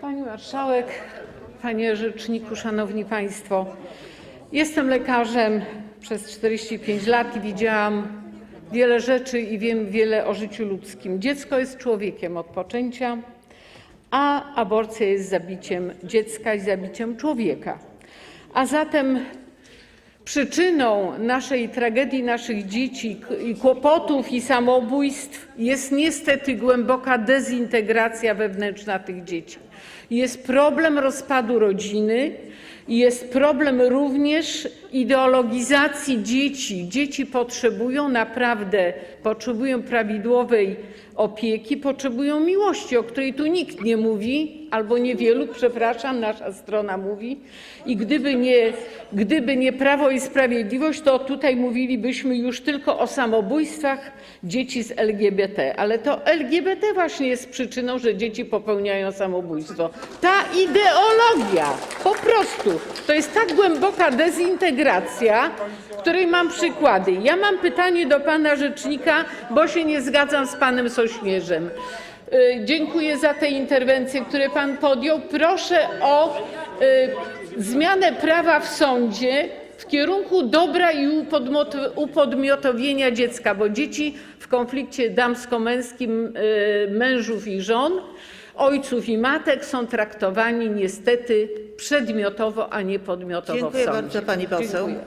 Pani Marszałek, Panie Rzeczniku, Szanowni Państwo. Jestem lekarzem przez 45 lat i widziałam wiele rzeczy i wiem wiele o życiu ludzkim. Dziecko jest człowiekiem od poczęcia, a aborcja jest zabiciem dziecka i zabiciem człowieka. A zatem Przyczyną naszej tragedii, naszych dzieci i kłopotów i samobójstw jest niestety głęboka dezintegracja wewnętrzna tych dzieci. Jest problem rozpadu rodziny, jest problem również ideologizacji dzieci. Dzieci potrzebują naprawdę, potrzebują prawidłowej opieki, potrzebują miłości, o której tu nikt nie mówi, albo niewielu, przepraszam, nasza strona mówi. I gdyby nie, gdyby nie Prawo i Sprawiedliwość, to tutaj mówilibyśmy już tylko o samobójstwach dzieci z LGBT. Ale to LGBT właśnie jest przyczyną, że dzieci popełniają samobójstwo. Ta ideologia, po prostu, to jest tak głęboka dezintegracja, której mam przykłady. Ja mam pytanie do pana rzecznika, bo się nie zgadzam z panem Sośnierzem. Y, Dziękuję za te interwencje, które pan podjął. Proszę o y, zmianę prawa w sądzie w kierunku dobra i upodmiotowienia dziecka, bo dzieci w konflikcie damsko-męskim y, mężów i żon, ojców i matek są traktowani niestety przedmiotowo, a nie podmiotowo w Dziękuję sądzie. bardzo pani poseł. Dziękuję.